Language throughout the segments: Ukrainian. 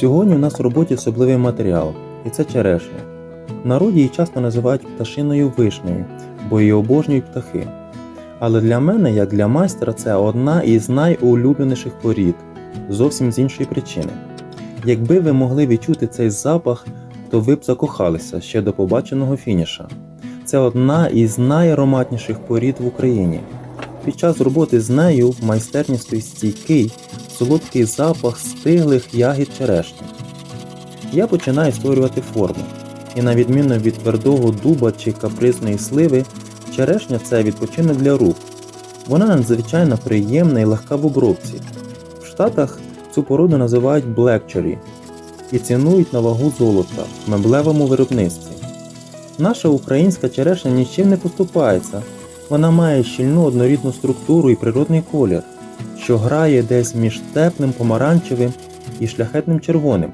Сьогодні у нас в роботі особливий матеріал, і це черешня. В народі її часто називають пташиною вишнею, бо її обожнюють птахи. Але для мене, як для майстра, це одна із найулюбленіших порід, зовсім з іншої причини. Якби ви могли відчути цей запах, то ви б закохалися ще до побаченого фініша. Це одна із найароматніших порід в Україні. Під час роботи з нею в майстерні стоїть стійкий, солодкий запах стиглих ягід черешні. Я починаю створювати форму, і на відміну від твердого дуба чи капризної сливи, черешня це відпочинок для рук. Вона надзвичайно приємна і легка в обробці. В Штатах цю породу називають Cherry і цінують на вагу золота в меблевому виробництві. Наша українська черешня нічим не поступається. Вона має щільну однорідну структуру і природний колір, що грає десь між теплим помаранчевим і шляхетним червоним.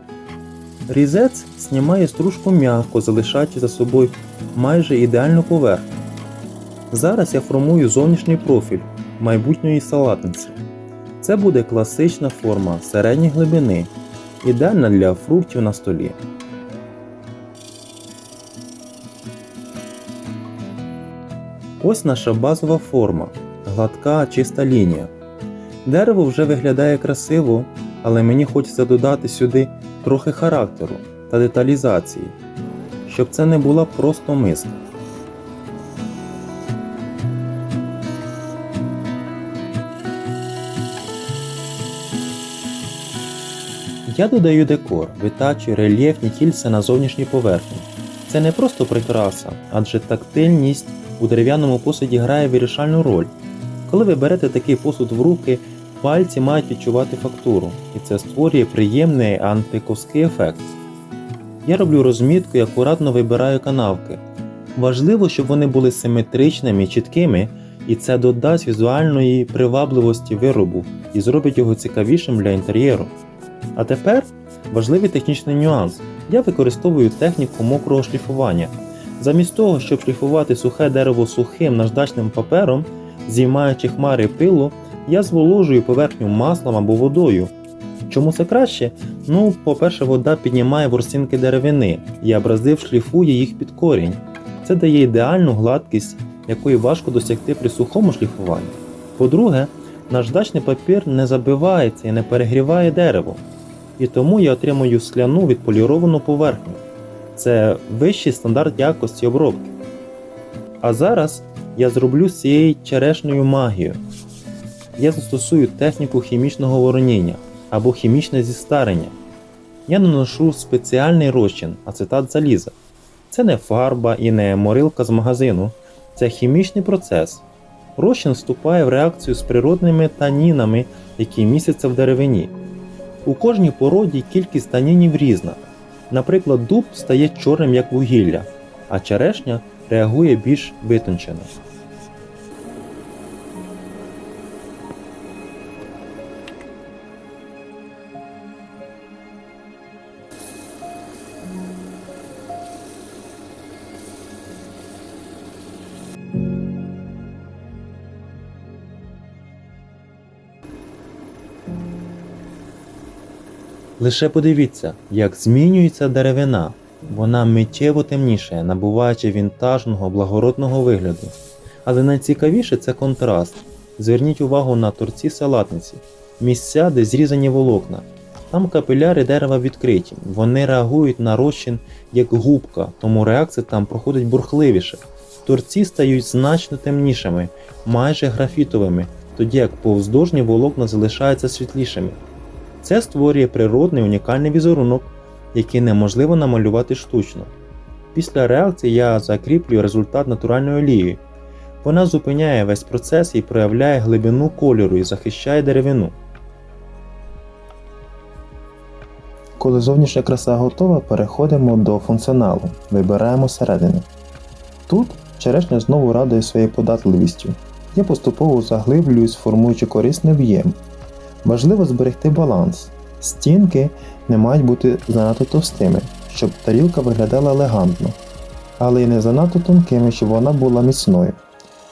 Різець знімає стружку м'яко, залишаючи за собою майже ідеальну поверхню. Зараз я формую зовнішній профіль майбутньої салатниці. Це буде класична форма середньої глибини, ідеальна для фруктів на столі. Ось наша базова форма, гладка чиста лінія. Дерево вже виглядає красиво, але мені хочеться додати сюди трохи характеру та деталізації, щоб це не була просто миска. Я додаю декор, витачую рельєфні кільця на зовнішній поверхні. Це не просто прикраса, адже тактильність у дерев'яному посуді грає вирішальну роль. Коли ви берете такий посуд в руки, пальці мають відчувати фактуру, і це створює приємний антиковський ефект. Я роблю розмітку і акуратно вибираю канавки. Важливо, щоб вони були симетричними чіткими, і це додасть візуальної привабливості виробу і зробить його цікавішим для інтер'єру. А тепер важливий технічний нюанс. Я використовую техніку мокрого шліфування. Замість того, щоб шліфувати сухе дерево сухим наждачним папером, зіймаючи хмари пилу, я зволожую поверхню маслом або водою. Чому це краще? Ну, по-перше, вода піднімає ворсинки деревини і абразив шліфує їх під корінь. Це дає ідеальну гладкість, якої важко досягти при сухому шліфуванні. По-друге, наждачний папір не забивається і не перегріває дерево. І тому я отримую скляну відполіровану поверхню. Це вищий стандарт якості обробки. А зараз я зроблю з цією черешнею магію. Я застосую техніку хімічного вороніння або хімічне зістарення. Я наношу спеціальний розчин ацетат заліза. Це не фарба і не морилка з магазину, це хімічний процес. Розчин вступає в реакцію з природними танінами, які містяться в деревині. У кожній породі кількість танінів різна. Наприклад, дуб стає чорним як вугілля, а черешня реагує більш витончено. Лише подивіться, як змінюється деревина. Вона миттєво темніше, набуваючи вінтажного благородного вигляду. Але найцікавіше це контраст. Зверніть увагу на торці салатниці, місця, де зрізані волокна. Там капіляри дерева відкриті, вони реагують на розчин як губка, тому реакція там проходить бурхливіше. Торці стають значно темнішими, майже графітовими, тоді як повздовжні волокна залишаються світлішими. Це створює природний унікальний візерунок, який неможливо намалювати штучно. Після реакції я закріплюю результат натуральною олією. Вона зупиняє весь процес і проявляє глибину кольору і захищає деревину. Коли зовнішня краса готова, переходимо до функціоналу. Вибираємо середину. Тут черешня знову радує своєю податливістю. Я поступово заглиблююсь, формуючи корисний об'єм. Важливо зберегти баланс. Стінки не мають бути занадто товстими, щоб тарілка виглядала елегантно, але й не занадто тонкими, щоб вона була міцною.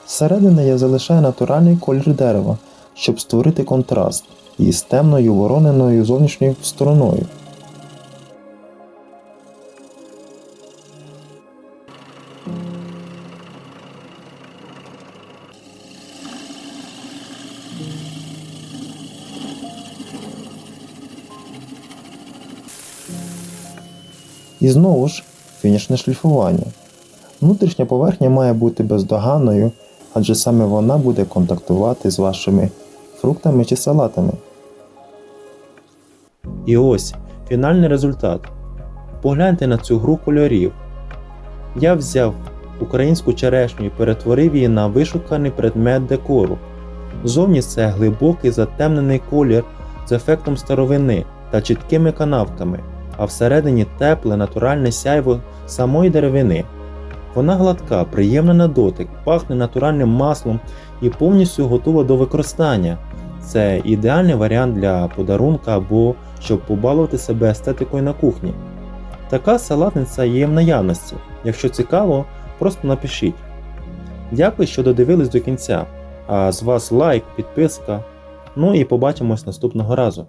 Зсередини я залишаю натуральний колір дерева, щоб створити контраст із темною вороненою зовнішньою стороною. І знову ж фінішне шліфування. Внутрішня поверхня має бути бездоганною, адже саме вона буде контактувати з вашими фруктами чи салатами. І ось фінальний результат. Погляньте на цю гру кольорів. Я взяв українську черешню і перетворив її на вишуканий предмет декору. Зовні це глибокий затемнений колір з ефектом старовини та чіткими канавками, а всередині тепле натуральне сяйво самої деревини. Вона гладка, приємна на дотик, пахне натуральним маслом і повністю готова до використання. Це ідеальний варіант для подарунка або щоб побалувати себе естетикою на кухні. Така салатниця є в наявності. Якщо цікаво, просто напишіть. Дякую, що додивились до кінця. А з вас лайк, підписка. Ну і побачимось наступного разу.